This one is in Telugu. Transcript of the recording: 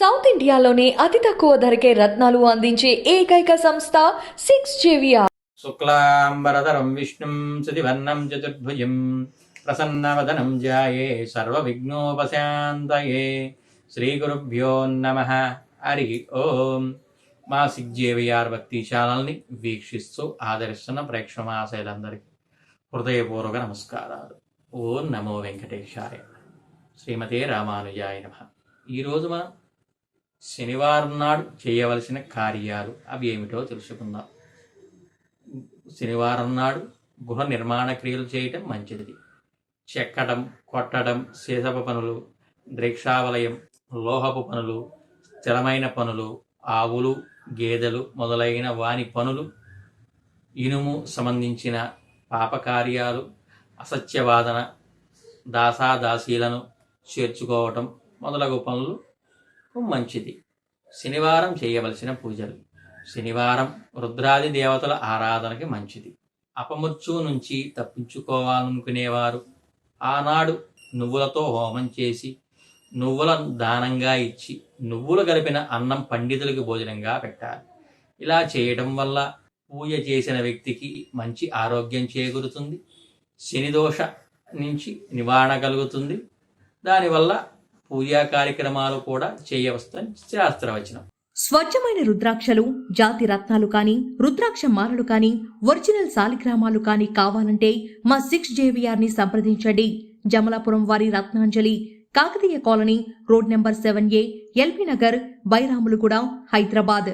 సౌత్ ఇండియాలోనే అతి తక్కువ ధరకే రత్నాలు అందించే ఏకైక సంస్థ సిక్స్ జేవిఆర్. శుక్లాంబరధరం విష్ణుం సుధివర్ణం చతుర్భుజం ప్రసన్నవదనం జాయే సర్వవిఘ్నోపశాంతయే. శ్రీగురుభ్యో నమ. హరి ఓం. మా సిగ్జేవిఆర్ భక్తి ఛానల్ని వీక్షిస్తూ ఆదరిస్తున్న ప్రేక్షమాశయులందరికీ హృదయపూర్వక నమస్కారాలు. ఓం నమో వెంకటేశాయ శ్రీమతే రామానుజాయ నమ. ఈరోజు మనం శనివారం నాడు చేయవలసిన కార్యాలు అవి ఏమిటో తెలుసుకుందాం. శనివారం నాడు గృహ నిర్మాణ క్రియలు చేయటం మంచిది. చెక్కడం కొట్టడం సీసపు పనులు ద్రీక్షావలయం లోహపు పనులు స్థిరమైన పనులు ఆవులు గేదెలు మొదలైన వాని పనులు ఇనుము సంబంధించిన పాపకార్యాలు అసత్యవాదన దాసాదాసీలను చేర్చుకోవటం మొదలగు పనులు మంచిది. శనివారం చేయవలసిన పూజలు. శనివారం రుద్రాది దేవతల ఆరాధనకి మంచిది. అపమృత్యు నుంచి తప్పించుకోవాలనుకునేవారు. ఆనాడు నువ్వులతో హోమం చేసి నువ్వులను దానంగా ఇచ్చి నువ్వులు కలిపిన అన్నం పండితులకు భోజనంగా పెట్టాలి. ఇలా చేయడం వల్ల పూజ చేసిన వ్యక్తికి మంచి ఆరోగ్యం చేకూరుతుంది. శనిదోష నుంచి నివారణ కలుగుతుంది. దానివల్ల పూజా కార్యక్రమాలు కూడా చేయవచ్చని శాస్త్రవచనం. స్వచ్ఛమైన రుద్రాక్షలు జాతి రత్నాలు కాని రుద్రాక్ష మాలలు కాని ఒరిజినల్ సాలిగ్రామాలు కాని కావాలంటే మా సిక్స్ జేవిఆర్ని సంప్రదించండి. జమలాపురం వారి Ratnanjali Kakatiya colony road number seven A LB Nagar Bairamalguda Hyderabad.